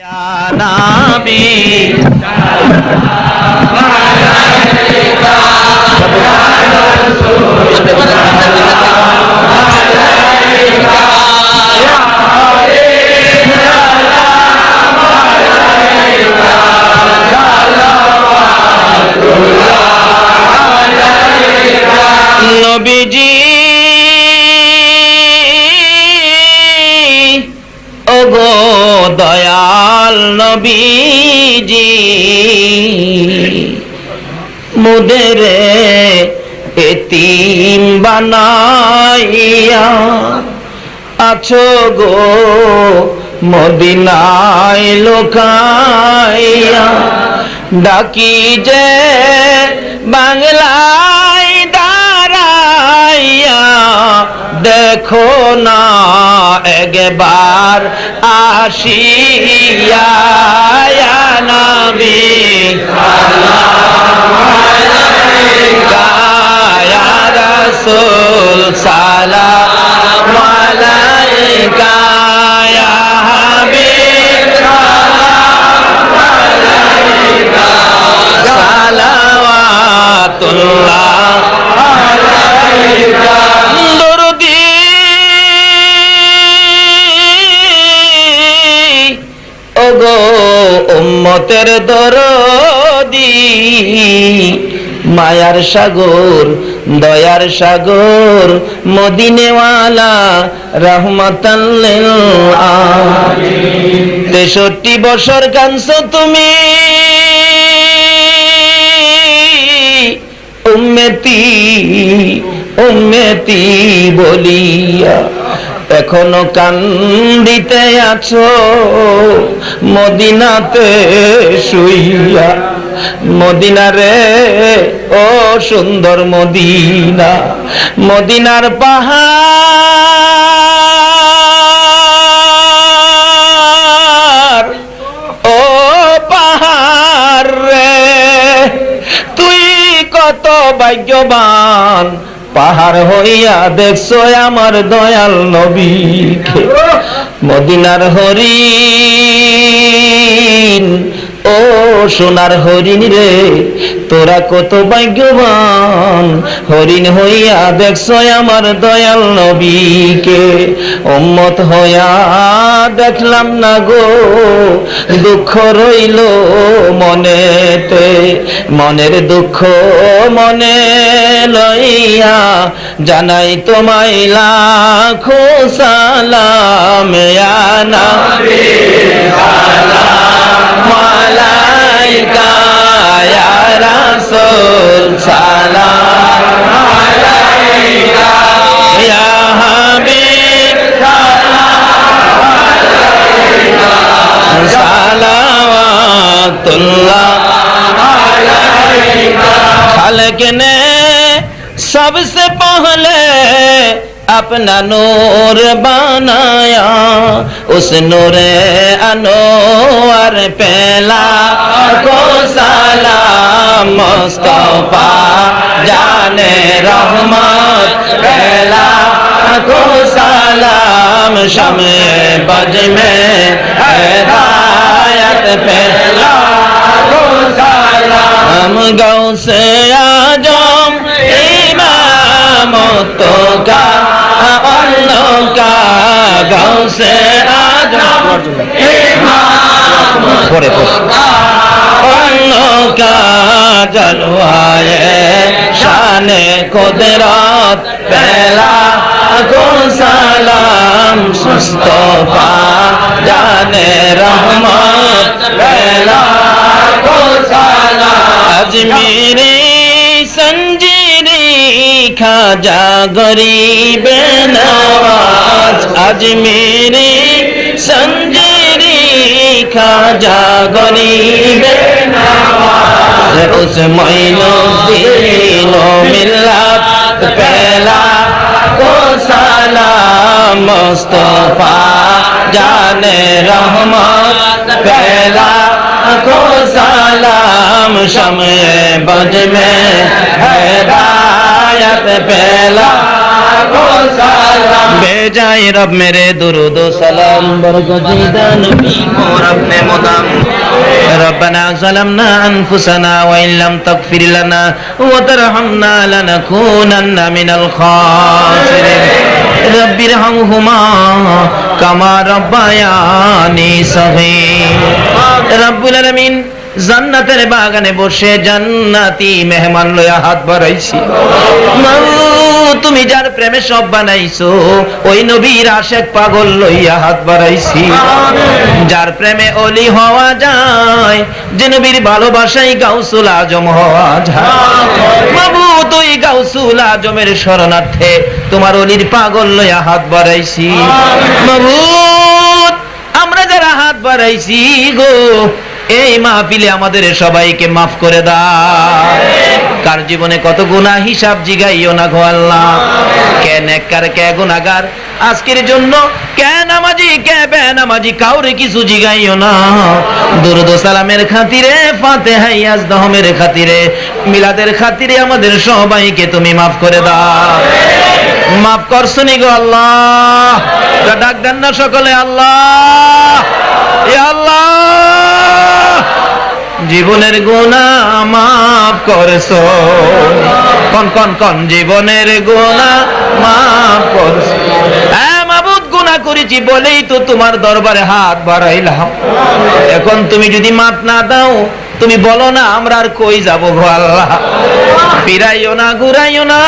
নাবি নবীজি দয়াল নবীজি। মুদেরে এতিম বানাইয়া আছো গো মদিনায় লোকাইয়া। ডাকি যে বাংলায় দেখো না একবার আসিয়া নবী। ইয়া রাসূল সালাম আলাইকা উম্মতের দরদি, মায়ার সাগর, দয়ার সাগর, মদিনেওয়ালা রহমতাল্লিল তেষট্টি বছর কাঁদছ তুমি। উম্মেতি উম্মেতি বলিয়া এখনও কান্দিতে আছো, মদিনাতে শুইয়া। মদিনা রে ও সুন্দর মদিনা, মদিনার পাহাড়। ও পাহাড় রে, তুই কত ভাগ্যবান পাহাড় হইয়া দেখছ আমার দয়াল নবীকে মদিনার হরিণ ও সোনার হরিণ রে তোরা কত ভাগ্যবান। হরিণ হইয়া দেখছ আমার দয়াল নবীকে। উম্মত হইয়া দেখলাম না গো দুঃখ রইল মনেতে। মনের দুঃখ মনে লইয়া জানাই তোমায় লাখো সালাম یا رسول سلام علیکہ یا حبیب سلام علیکہ سلامات اللہ علیکہ خلق نے سب سے پہلے اپنا نور بنایا، اس نور انور پہلا کو জানে রহমত বেলা کو سلام شم بج میں ہدایت پہلا کو سلام گاؤں سے آ جام امام تو کا اللہ کا گاؤں سے آ جام امام تو کا کا جلوہ ہے شان قدرات پہلا کو سلام سستوفا جان رحمت پہلا کو سلام اجمیری سنجیری کھا جا غریب نواز اجمیری سنجیری کھا جا غریب اس مہینوں دینوں و ملت پہلا کو سلام مصطفیٰ جان رحمت پہلا کو سلام شمع بج میں حیدایت پہلا کو سلام بے جائے رب میرے درود و سلام برگزیدہ نبی مورب اپنے مدام ربنا ظلمنا أنفسنا وإن لم تغفر لنا وترحمنا لنكونن من الخاسرين رب ارحمهما كما ربياني صغير رب العالمين জান্নাতের বাগানে বসে জান্নাতি মেহমান লয়া হাত বাড়াইছি মাও, তুমি যার প্রেমে সব বানাইছো ওই নবীর আশেক পাগল লইয়া হাত বাড়াইছি। যার প্রেমে অলি হওয়া যায় যে নবীর ভালোবাসাই গাউসুল আজম হওয়া যায়। বাবু তুই গাউসুল আজমের শরণার্থে তোমার অলির পাগল লইয়া হাত বাড়াইছি। বাবু আমরা যারা হাত বাড়াইছি গো এই মাহফিলে আমাদের সবাইকে মাফ করে দাও। কার জীবনে কত গুনাহ হিসাব জিগাইও না গো আল্লাহ? কে নেককার, কে গুনাহগার? আজকের জন্য কে নামাজি, কে বেনামাজি, কাউরে কিছু জিগাইও না। দুরুদ সালামের খাতিরে, ফাতেহা ইয়াজ দহমের খাতিরে, মিলাদের খাতিরে আমাদের সবাইকে তুমি মাফ করে দাও। মাফ করছনি গো আল্লাহ? ডাক দেন না সকলে আল্লাহ। আল্লাহ জীবনের গুণা মাফ করছ। কন কন কন, জীবনের গুণা মাফ করছ। করেছি বলেই তো তোমার দরবারে হাত বাড়াইলাম। এখন তুমি যদি মাপ না দাও, তুমি বলো না আমরা আর কই যাব আল্লাহ। ফিরাইও না, ঘুরাইও না,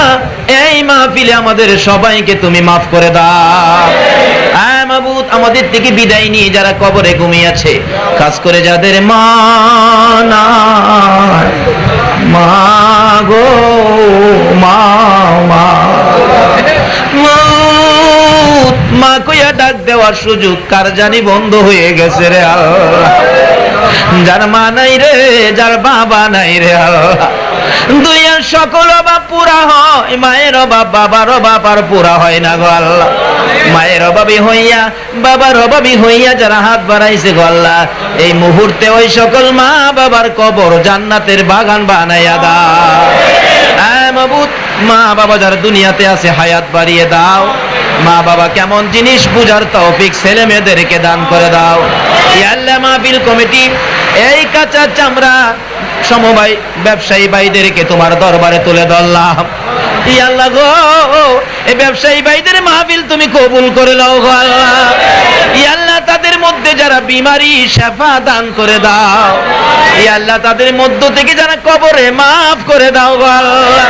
এই মাহফিলে আমাদের সবাইকে তুমি মাফ করে দাও। মাবুদ আমাদের থেকে বিদায় নিয়ে যারা কবরে ঘুমিয়েছে খাস করে যাদের মা গো, মা মা। কইয়া ডাক দেওয়ার সুযোগ কার জানি বন্ধ হয়ে গেছে রে যার মা নাই রে, যার বাবা নাই রে আল্লাহ। সকল অভাব পুরা হয়, মায়ের অভাব বাবার অভাব আর পুরা হয় না গো আল্লাহ। মায়ের অভাবী হইয়া, বাবার অভাবী হইয়া যারা হাত বাড়াইছে গো আল্লাহ এই মুহূর্তে ওই সকল মা বাবার কবর জান্নাতের বাগান বানাইয়া দাও। হ্যাঁ মা বাবা যারা দুনিয়াতে আছে, হায়াত বাড়িয়ে দাও। মা বাবা কেমন জিনিস বুঝার তৌফিক ছেলে মেয়েদেরকে দান করে দাও। ইয়াল্লা মাহফিল কমিটি, এই কাঁচা চামড়া সমবায় ব্যবসায়ী ভাইদেরকে তোমার দরবারে তুলে ধরলাম। ইয়াল্লা গো এই ব্যবসায়ী ভাইদের মাহফিল তুমি কবুল করে গো আল্লাহ। তাদের মধ্যে যারা বিমারি শেফা দান করে দাও। ইয়াল্লাহ তাদের মধ্য থেকে যারা কবরে মাফ করে দাও আল্লাহ।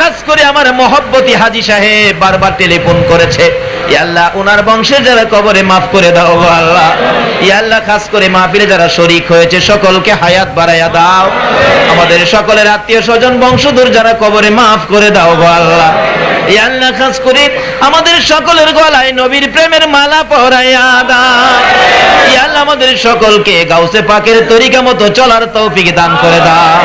খাস করে আমার মহব্বতী হাজি সাহেব বারবার টেলিফোন করেছে। ইয়াল্লাহ ওনার বংশে যারা কবরে মাফ করে দাও আল্লাহ। ইয়াল্লাহ খাস করে মাহফিলে যারা শরিক হয়েছে, সকলকে হায়াত বাড়াইয়া দাও। আমাদের সকলের আত্মীয় স্বজন বংশধর যারা কবরে মাফ করে দাও গো আল্লাহ খাস আমাদের সকলের গলায় নবীর প্রেমের মালা পরাইয়া দাও। আল্লাহ আমাদের সকলকে গাউসে পাকের তরিকা মতো চলার তৌফিক দান করে দাও।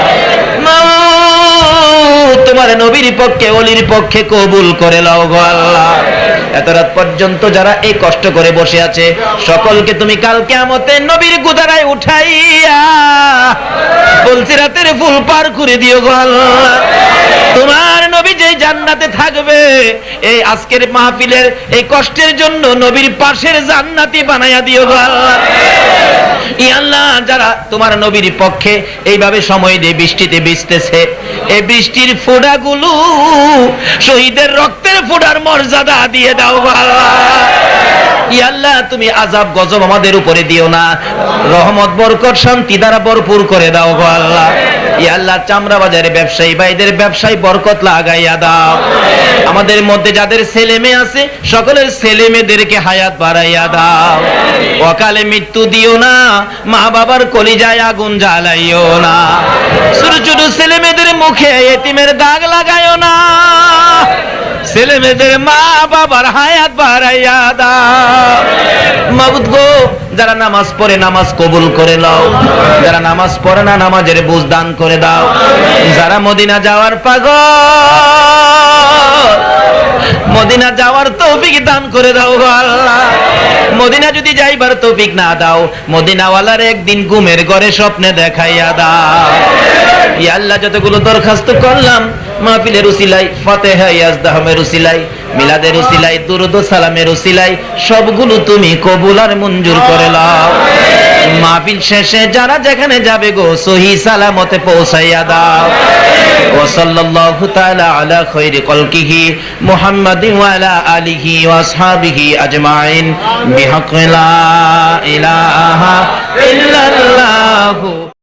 তোমার নবীর পক্ষে অলির পক্ষে কবুল করে লও গো আল্লাহ। এত রাত পর্যন্ত যারা এই কষ্ট করে বসে আছে, সকলকে তুমি কালকে আমতে নবীর গুদারায় উঠাইয়া বলছি, রাতের ফুল পার করে দিও গল তোমার নবী যে জান্নাতে থাকবে, এই আজকের মাহফিলের এই কষ্টের জন্য নবীর পাশের জান্নাতি বানাইয়া দিও গো আল্লাহ। ই আল্লাহ, যারা তোমার নবীর পক্ষে এইভাবে সময় দিয়ে বৃষ্টিতে ভিজতেছে, এই বৃষ্টির ফোঁটাগুলো শহীদের রক্তের ফোডার মর্যাদা দিয়ে দাও আল্লাহ। তুমি আজাব গজব আমাদের উপরে দিও না, রহমত, বরকত, শান্তি দ্বারা ভরপুর করে দাও আল্লাহ। আল্লাহ চামড়া বাজারে ব্যবসায়ী, ভাইদের ব্যবসায় বরকত লাগাইয়া দাও। আমাদের মধ্যে যাদের ছেলে মেয়ে আছে, সকলের ছেলে মেয়েদেরকে হায়াত বাড়াইয়া দাও। অকালে মৃত্যু দিও না, মা বাবার কলিজায় আগুন জ্বালাইও না। ছোট ছোট ছেলে মেয়েদের মুখে এতিমের দাগ লাগাইও না। ছেলে মেয়েদের মা বাবার হায়াত বাড়াইয়া দাও মাবুদ গো যারা নামাজ পড়ে নামাজ কবুল করে নাও যারা নামাজ পড়ে না নামাজের বুঝ দান করে দাও। যারা মদিনা যাওয়ার পাগল যাওয়ার তৌফিক দান করে দাও আল্লাহ। মদিনা যদি যাইবার তৌফিক না দাও, মদিনাওয়ালার একদিন ঘুমের ঘরে স্বপ্নে দেখাইয়া দাও। আল্লাহ, যতগুলো দরখাস্ত করলাম, মাহফিলের উসিলাই ফাতেহা, ইয়াজদাহমের উসিলাই মিলাদের উসিলাই দুরুদ সালামের উসিলাই সবগুলো তুমি কবুল আর মঞ্জুর করে লাও। মাহফিল শেষে যারা যেখানে যাবে গো, সহি সালামতে পৌঁছাইয়া দাও। ও সাল্লাল্লাহু তাআলা আলা খায়রি কলকিহি মুহাম্মাদি ওয়া আলা আলিহি ওয়া আসহাবিহি আজমাইন। বিহাqqি লা ইলাহা ইল্লাল্লাহু